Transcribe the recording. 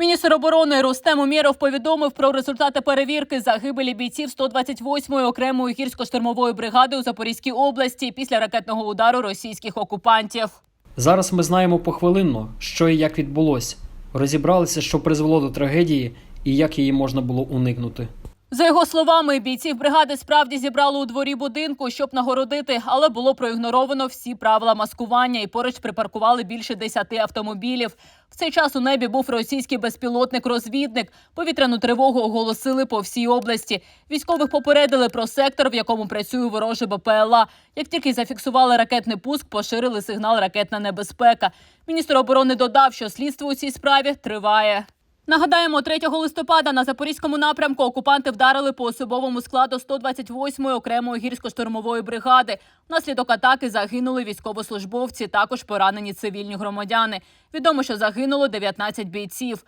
Міністр оборони Рустем Умєров повідомив про результати перевірки загибелі бійців 128-ї окремої гірсько-штурмової бригади у Запорізькій області після ракетного удару російських окупантів. Зараз ми знаємо похвилинно, що і як відбулося. Розібралися, що призвело до трагедії і як її можна було уникнути. За його словами, бійців бригади справді зібрали у дворі будинку, щоб нагородити, але було проігноровано всі правила маскування і поруч припаркували більше десяти автомобілів. В цей час у небі був російський безпілотник-розвідник. Повітряну тривогу оголосили по всій області. Військових попередили про сектор, в якому працює вороже БПЛА. Як тільки зафіксували ракетний пуск, поширили сигнал ракетна небезпека. Міністр оборони додав, що слідство у цій справі триває. Нагадаємо, 3 листопада на запорізькому напрямку окупанти вдарили по особовому складу 128-ї окремої гірсько-штурмової бригади. Внаслідок атаки загинули військовослужбовці, також поранені цивільні громадяни. Відомо, що загинуло 19 бійців.